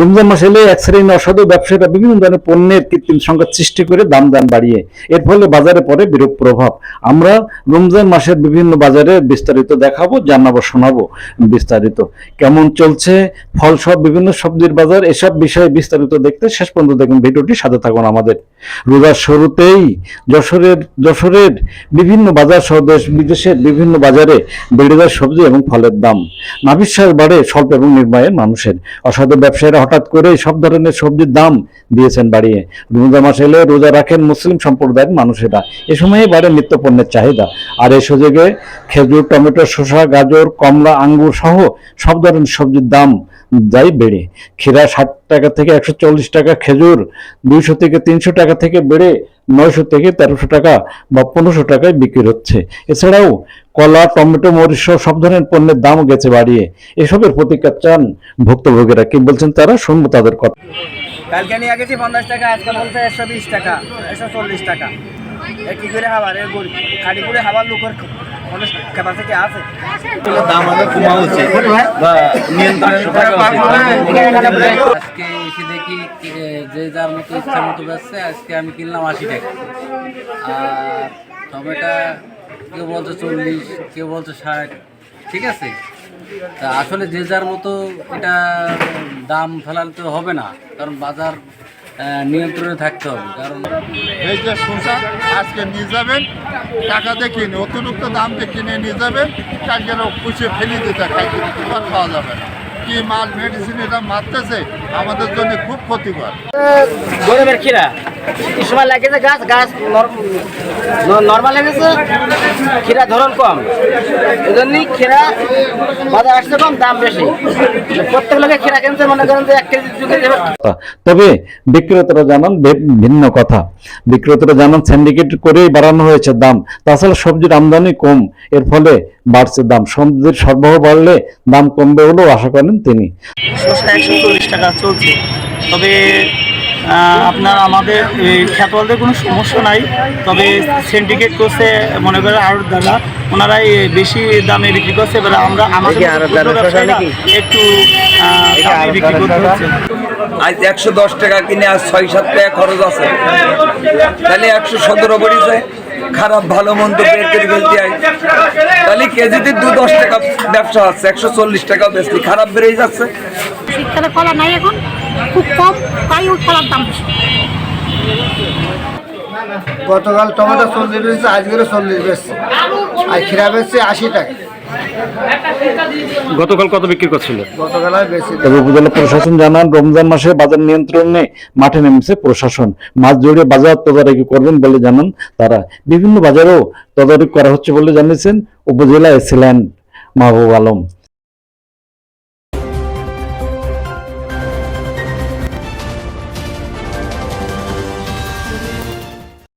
রমজান মাস এলে এক শ্রেণি অসাধু ব্যবসায়ীরা বিভিন্ন ধরনের পণ্যের কৃত্রিম সংখ্যা সৃষ্টি করে দাম দাম বাড়িয়ে, এর ফলে বাজারে পড়ে বিরূপ প্রভাব। আমরা রমজান মাসের বিভিন্ন বাজারে বিস্তারিত দেখাবো, জানাব, শোনাবো বিস্তারিত। কেমন চলছে, ফল সব, বিভিন্ন সবজির বাজার, এসব বিষয়ে বিস্তারিত দেখতে শেষ পর্যন্ত দেখুন ভিডিওটি, সাথে থাকুন আমাদের। রোজার শুরুতেই যশোরের যশোরের বিভিন্ন বাজার সহ দেশ বিদেশের বিভিন্ন বাজারে বেড়ে যায় সবজি এবং ফলের দাম। নাবিশ্বাস বাড়ে স্বল্প এবং নির্ময়ের মানুষের। অসাধু ব্যবসায়ীরা হঠাৎ করে সব ধরনের সবজির দাম দিয়েছেন বাড়িয়ে। রোজা মাস এলে রোজা রাখেন মুসলিম সম্প্রদায়ের মানুষেরা। এ সময়ে বাড়ে নিত্যপণ্যের চাহিদা। আর এই সুযোগে খেজুর, টমেটো, শসা, গাজর, কমলা, আঙ্গুর সহ সব ধরনের সবজির দাম যাই বেড়ে, ক্ষীরা ষাট টাকা থেকে একশো চল্লিশ টাকা, খেজুর দুইশো থেকে তিনশো টাকা থেকে বেড়ে নয়শো থেকে তেরোশো টাকা বা পনেরোশো টাকায় বিক্রি হচ্ছে। এছাড়াও কলা, টমেটো, মরিচ সব ধরনের পণ্যের দাম গেছে বাড়িয়ে। এসবের প্রতিকার চান ভুক্তভোগীরা। কি বলছেন তারা, শুনব তাদের কথা। কালকে নিয়ে গেছি পঞ্চাশ টাকা, আজকে বলতে একশো বিশ টাকা, একশো চল্লিশ টাকা। কি করে খাবার? এর করে খাবার লোকের এসে দেখি যে যার মতো মতো আজকে আমি কিনলাম আশি টাকা। আর টমেটো, কেউ বলছে চল্লিশ, কেউ বলছে ষাট, ঠিক আছে? তা আসলে যে যার মতো এটা দাম ফেলালে তো হবে না। কারণ বাজার নিয়ন্ত্রণে থাকতে হবে কারণ এই যে শশা আজকে নিয়ে যাবেন টাকা দিয়ে কিনে অতিরিক্ত দাম দিয়ে কিনে নিয়ে যাবেন কালকে পুষে ফেলে দিতে খাইতে খাওয়া যাবে না। কি মাল মেডিসিন এটা মারতেছে আমাদের জন্য খুব ক্ষতিকর। গরমের খিরা এই সময় লাগেছে গাছ গাছ নর্মাল লেগেছে খিরা ধরন কম। এই জন্যই খিরা বাজার আসছে কম দাম বেশি। প্রত্যেক লোকে খিরা কিনতে মনে করেন যে এক কেজি দু কেজি তবে বিক্রেতারা জানান ভিন্ন কথা। বিক্রেতারা জানান সিন্ডিকেট করেই বাড়ানো হয়েছে দাম। তাছাড়া সবজির আমদানি কম এর ফলে বাড়ছে দাম। সবজির সরবরাহ বাড়লে দাম কমবে বলেও আশা করেন তিনি। একশো চল্লিশ টাকা চলছে। তবে আপনার আমাদের এই খ্যাতওয়ালদের কোনো সমস্যা নাই তবে সিন্ডিকেট করছে মনে করেন আড়ত দ্বারা ওনারাই বেশি দামে বিক্রি করছে এবারে আমরা আমাদের একটু বিক্রি করতে হচ্ছে। আজ একশো দশ টাকা কিনে আজ ছয় সাত টাকা খরচ আছে। তাহলে একশো সতেরো পড়েছে। খারাপ ভালো মন্দ বের করে ফেলতে হয়। তাহলে কেজিতে দু দশ টাকা ব্যবসা আছে একশো চল্লিশ টাকা বেশি। খারাপ বেড়েই যাচ্ছে। শীতকালে কলা নাই এখন? খুব কম তাই ওই কলার দাম বেশি। গতকাল টমেটো চল্লিশ বেশি আজকেরও চল্লিশ বেশি আর খিরা বেশি আশি টাকা। গতকাল কত বিক্রি করছিল? গতকাল তবে উপজেলা প্রশাসন জানান রমজান মাসে বাজার নিয়ন্ত্রণে মাঠে নেমেছে প্রশাসন। মাছ জড়িয়ে বাজার তদারকি করবেন বলে জানান তারা। বিভিন্ন বাজারেও তদারকি করা হচ্ছে বলে জানিয়েছেন উপজেলা এসিল্যান্ড মাহবুব আলম।